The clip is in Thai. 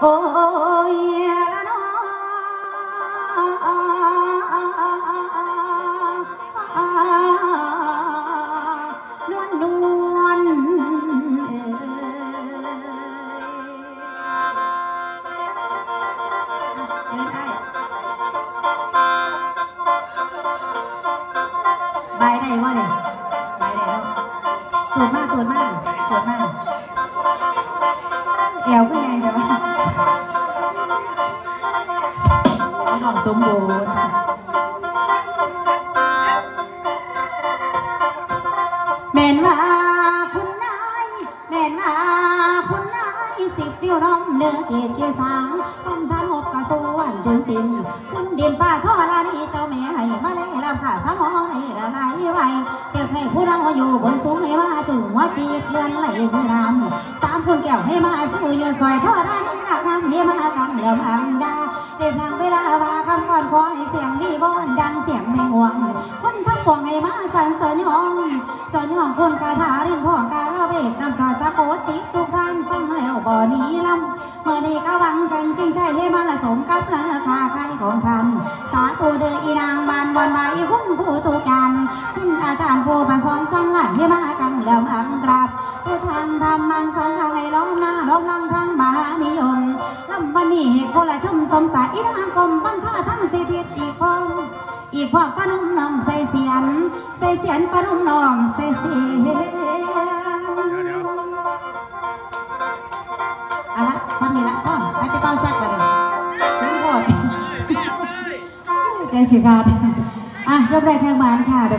โอ้ยละน้อนวลวลใบได้วะเนี่ยใบได้แล้วตูดมากตูดมากตูดมาก หอมสมบูรณ์แม่นว่าคุณนายแม่นว่าคุณนายสิบติ้วน้องเนื้อเกียรติเกียสางคนทานหกกระสวนถึงสิ้นคุณดินป่าท่อลานีเจ้าแม่ให้มาเลยลำขาสมองในละลายไว้เก็บให้ผู้เราอยู่บนสูงให้มาจุงว่าจีเลื่อนไหลมือรำสามคนแก้วให้มาสู้เยอะซอยท่อลานี หนักน้ำให้มากำเหลื่อมอังดาเด็บนางเวลาว่าคำก่อนขอให้เสียงดีบอนดังเสียงไม่ห่วงคนทั้งปวงให้มาสันเสริญห้องสอนของคนคาถาเรื่องของกาเล่าเบกนำสาสะโกจิตทุกท่านฟังแล้วบ่หนี้ลำเมื่อนี้ก็หวังกันจริงใช่ให้มาละสมกับราคาใครของท่านสาธุเดออีนางบานวันมาอีคุณผู้ตุกันคุณอาจารย์ผู้มาสอนสังหลังให้มากันแล้วอังกราบผู้ทานทำมังสังฆให้ล้อมหน้าล้อมหลังทั้ นนี้คนละชุ่มสมสายอีนางกรมบันท่าทั้งสิทธิอีกพองอีกพวกปานุ่มน้องใส่เสียนใส่เสียนปานุ่มน้องใส่เสียนเอาละซ้ำนี่ละพ่อไปไปเป้าแซกเลยสูงโหดใจสิขาดอะยกได้ทางบ้านค่ะเดี๋ยว